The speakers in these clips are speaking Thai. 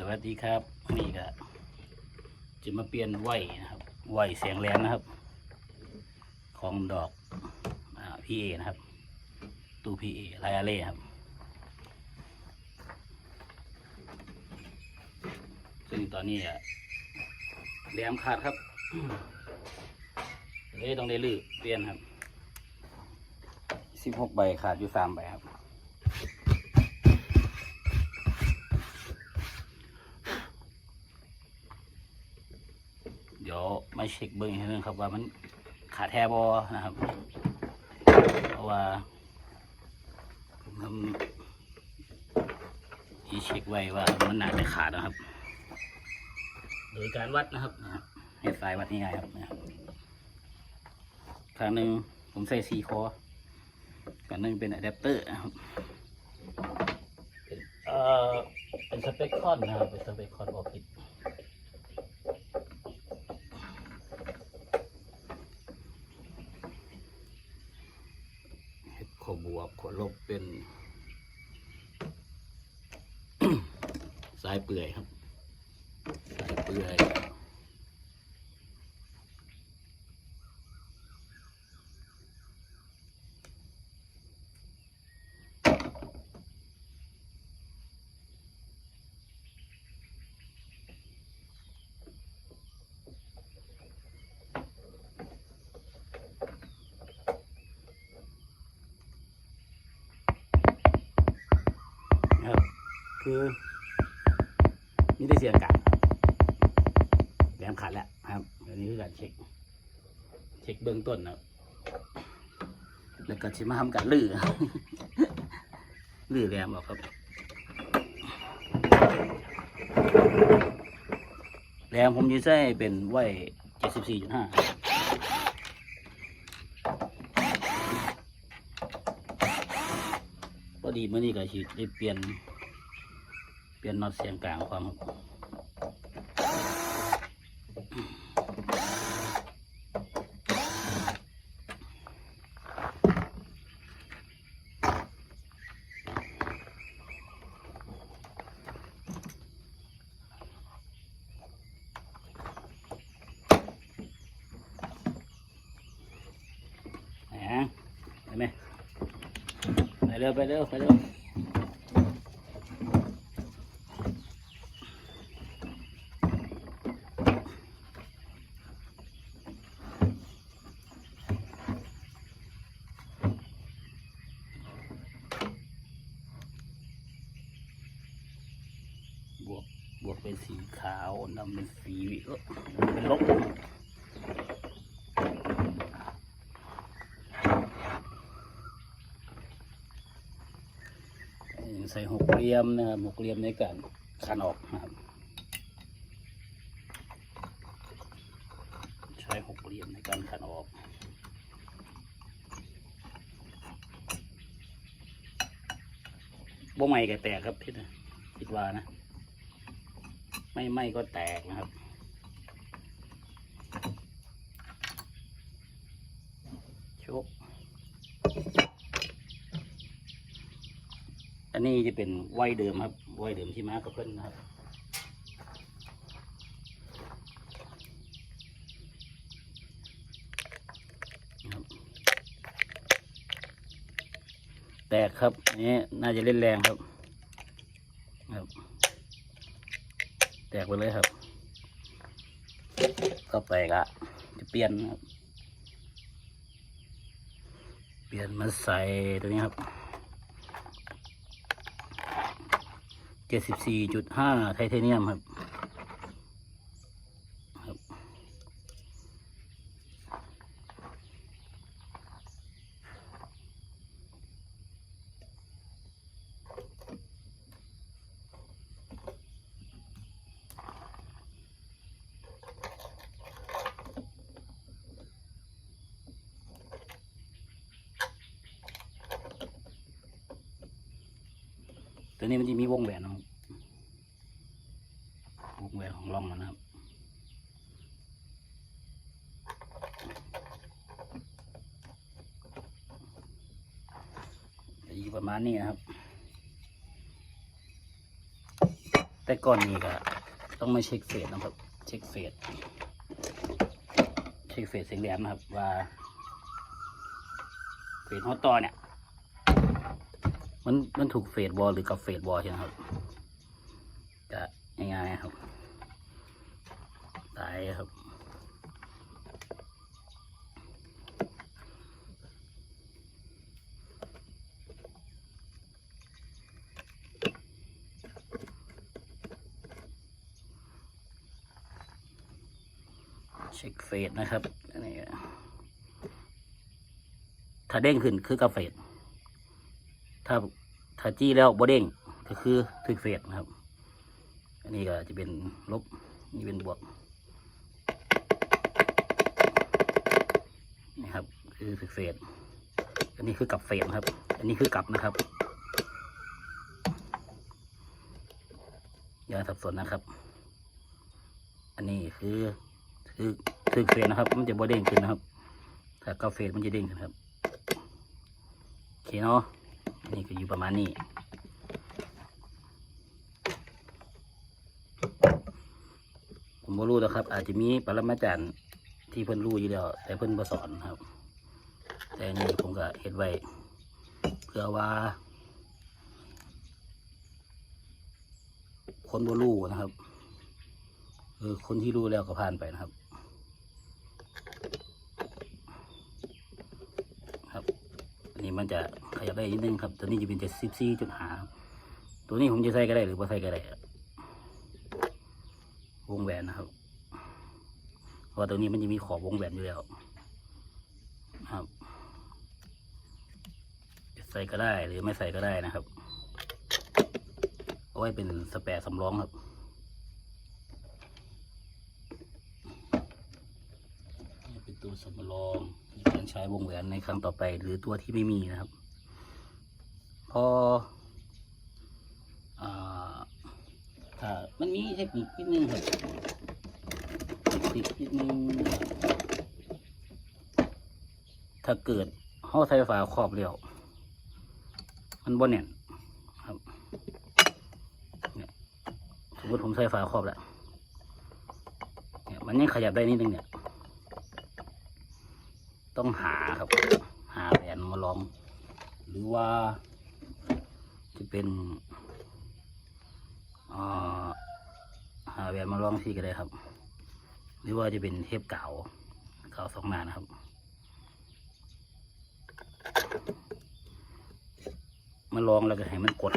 สวัสดีครับ นี่ก็จะมาเปลี่ยนไหวนะครับไหวเสียงแรงนะครับ ของดอกพีเอนะครับตูพีเอไลอาเล่ครับซึ่งตอนนี้อะแหลมขาดครับเลยต้องได้ลื้อเปลี่ยนครับสิบหกใบขาดอยู่สามใบครับ เดี๋ยวมา เช็คเบิ้งอีกทีนึงครับว่ามันขาดแท้บอนะครับเพราะว่าผมทำอีเช็คไว้ว่ามันน่าจะขาดนะครับ โดยการวัดนะครับให้สายวัดง่ายครับครั้งหนึ่งผมใส่ซีคอครั้งหนึ่งเป็นอะแดปเตอร์นะครับเป็นเอ่อเป็นสเปคคอนนะครับเป็นสเปคคอนบอกผิด ขวกขลบเป็น สายเปื่อยครับ สายเปื่อย นะครับ คือนี่ได้เสียงกลางแหลมขาดแล้วครับอันนี้คือการเช็ค เช็คเบื้องต้นนะแล้วก็ชิมาทำการลื้อลื้อแหลมออกครับแหลมผมจะใช้เป็นไว้เจ็ดสิบสี่จุดห้าพอ ดีเมื่อนี้ก็ฉีดได้เปลี่ยน เปลี่ยนน็อตเสียงกลางความครับแหมไปไหมไป เร็วไปเร็วไปเร็วบวกบวกเป็นสีขาวนำเป็นสีเออเป็นลบเอ่อใส่หกเหลี่ยมนะครับหกเหลี่ยมในการขันออกนะครับ ใช้หกเหลี่ยมในการขันออกบ่ใหม่ก็แตกครับพี่นะคิดว่านะ ไม่ไหม่ก็แตกนะครับโชค อันนี้จะเป็นไว้เดิมครับ ไว้เดิมที่มากับเพื่อนนะครับ แตกครับนนี้น่าจะเล่นแรงครับครับ แตกไปเลยครับ ก็แตกอะจะเปลี่ยนครับ เปลี่ยนมาใส่ตัวนี้ครับ เจ็ดสิบสี่จุดห้าไทเทเนียมครับครับ ตัวนี้มันจะมีวงแหวนนะครับวงแหวนของร่องมันนะครับอยู่ประมาณนี้นะครับ แต่ก่อนนี้ก็ต้องมาเช็คเฟสนะครับ เช็คเฟสเช็คเฟสเสียงแหลมนะครับว่าเฟสฮอตต่อเนี่ย มันมันถูกเฟสบอลหรือกับเฟสบอลใช่ไหมครับจะง่ายๆครับตายครับเช็คเฟสนะครับอันนี้ถ้าเด้งขึ้นคือกาเฟส ถ้าถ้าจี้แล้วบ่เด้งก็คือถึกเฟสนะครับ อันนี้ก็จะเป็นลบนี่เป็นบวกนี่ครับ คือถึกเฟสอันนี้คือกลับเฟสนะครับ อันนี้คือกลับนะครับอย่าสับสนนะครับ อันนี้คือคือคือเฟสนะครับ มันจะบ่เด้งขึ้นนะครับ ถ้ากาเฟสมันจะเด้งขึ้นครับโอเคเนาะ นี่ก็อยู่ประมาณนี้ ผมก็รู้แล้วครับ อาจจะมีปรมาจารย์ที่เพิ่นรู้อยู่แล้ว แต่เพิ่นบ่สอนครับ แต่นี่ผมก็เฮ็ดไว้เพื่อว่า คนบ่รู้นะครับเออคนที่รู้แล้วก็ผ่านไปนะครับ อั นี้มันจะขยับได้นิดนึงครับ ตัวนี้จะเป็นเจ็ดสิบสี่จุดหาตัวนี้ผมจะใส่ก็ได้หรือว่าใส่ก็ได้วงแหวนนะครับเพราะตัวนี้มันจะมีขอบวงแหวนอยู่แล้วครับจะใส่ก็ได้หรือไม่ใส่ก็ได้นะครับ เอาไว้เป็นสแปรสำรองครับ นี่เป็นตัว สำรองในการใช้วงแหวนในครั้งต่อไป หรือตัวที่ไม่มีนะครับ พออ่าถ้ามันมีเทคนิคนิดนึงครับเทคนิคนิดนึงถ้าเกิดห้อไฟฟ้าครอบเรียวมันบ่แน่นครับเนี่ยสมมติผมใช้ฝาครอบแล้วเนี่ยมันยังขยับได้นิดนึงเนี่ย ต้องหาครับ หาแหวนมาลอง หรือว่า จะเป็นอ่าหาแหวนมาลองที่ก็ได้ครับ หรือว่าจะเป็นเทปเก่าเก่าสองนานะครับ มาลองแล้วก็ให้มันกด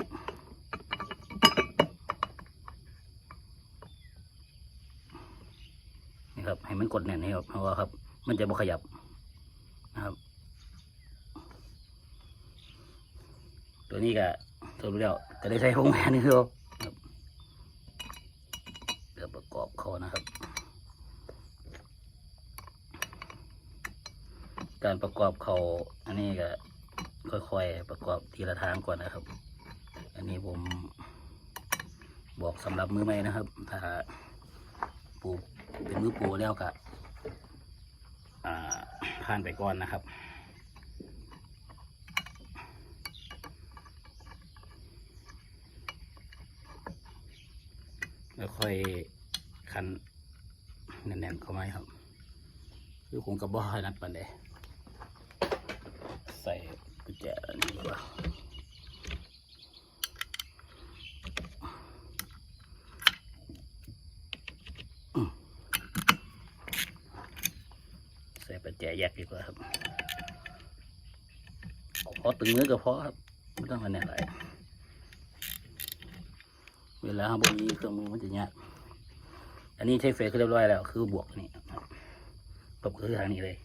นี่ครับให้มันกดแน่นนี่ครับเพราะว่าครับ มันจะบ่ขยับ ครับ ตัวนี้ก็สรุปแล้วก็ได้ใช้วงแหวนนี่ครับครับเดี๋ยวประกอบเขานะครับ การประกอบเขาอันนี้ก็ค่อยๆประกอบทีละทางก่อนนะครับ อันนี้ผมบอกสำหรับมือใหม่นะครับ ถ้าปูเป็นมือปูแล้วก็อ่า ผ่านไปก่อนนะครับแล้วค่อยคันแน่นๆเข้ามาครับ คือผมกับบอกนัดปันเดใส่กุญแจอันนี้ดีกว่า ใส่กุญแจยักดีกว่าครับเอาพอตึงเนื้อก็พอครับไม่ต้องมาแน่นอะไรเวลาครับมีเครื่องมือมันจะยากอันนี้ใช้เฟซเรียบร้อยแล้ว คือบวกนี่ปรับตบคือทางนี้เลย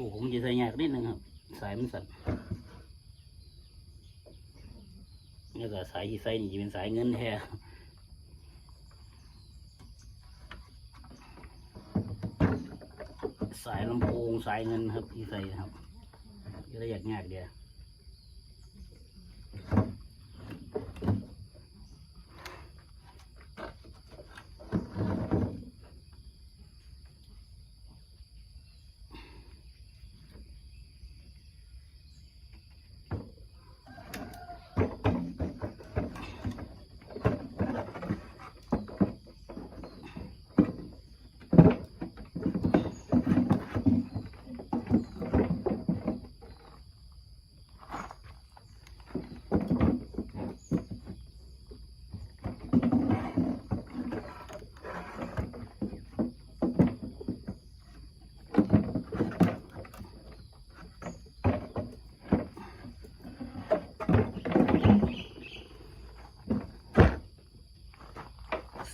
ตู้ผมจะใส่ยากนิดนึงครับ สายมันสั่นนี่ก็สายที่ใส่นี่จะเป็นสายเงินแท้สายลำโพงสายเงินครับที่ใส่ครับก็ได้ยากยากเดียว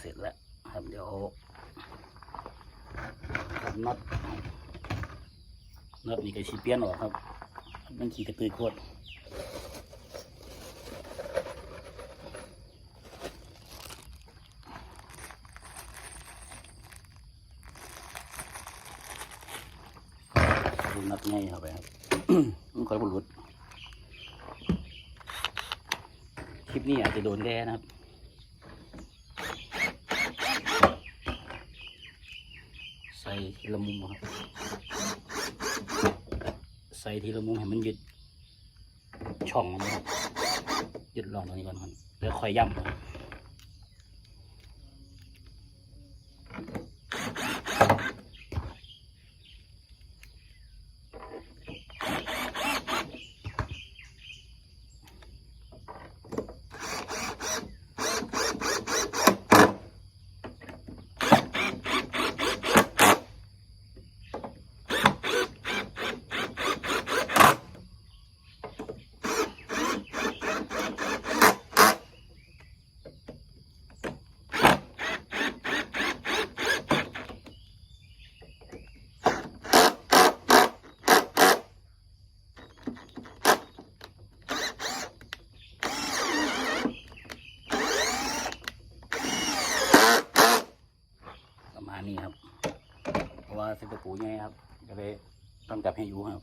ร็จแล้วครับเดี๋ยวน็อตน็อตนี่ก็ชีเปียนออกครับ มันขี่กระตือโคตรนัดง่ายครับไปครับมันคอยบุรุษคลิปนี้อาจจะโดนแด่นะครับ ส่ทีละมุมครับ ใส่ทีละมุมให้มันยึดช่องนะครับยึดรองตรงนี้ก่อนครับแล้วค่อยย่ำครับประมาณนี้ครับ เพราะว่าเส้นตะปูใหญ่ครับ ก็เลยต้ อยู่ครับ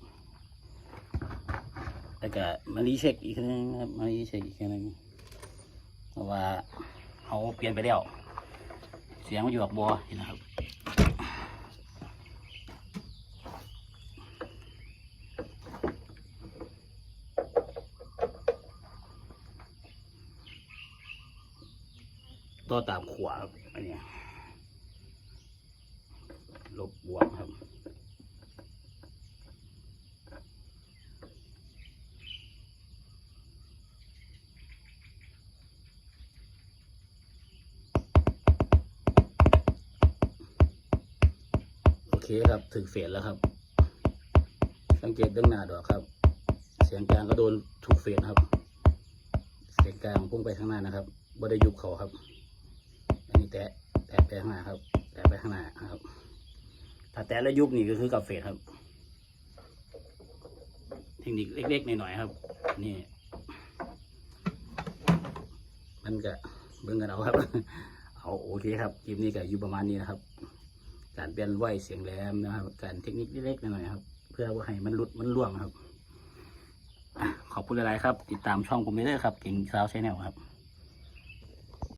แล้วก็มารีเช็คอีกครั้งนึงครับมารีเช็คอีกครั้งเพราะว่าเขาเปลี่ยนไปแล้ว เสียงมันอยู่กับบอเห็นนะครับตัวตามขวาครับอันนี้ลบบวกครับ เคครับถึงเฟสแล้วครับ สังเกตเบื้องหน้าดอกครับ เสียงกลางก็โดนถูกเฟสครับ เสียงกลางพุ่งไปข้างหน้านะครับบ่ได้ยุบเขาครับ อันนี้แตะแตะไปข้างหน้าครับ แตะไปข้างหน้าครับ ถ้าแตะแล้วยุบนี่ก็คือกับเฟสครับ เทคนิคเล็กๆหน่อยๆครับ นี่ มันก็เบิ่งกันเอาครับ เอาโอเคครับคลิปนี้ก็อยู่ประมาณนี้นะครับ การเปลี่ยนไหวเสียงแหลมนะครับ การเทคนิคเล็กๆหน่อยครับ เพื่อว่าให้มันหลุดมันล่วงครับขอบคุณหลายๆครับ ติดตามช่องผมได้เลยครับ เก่งสาวชแนลครับ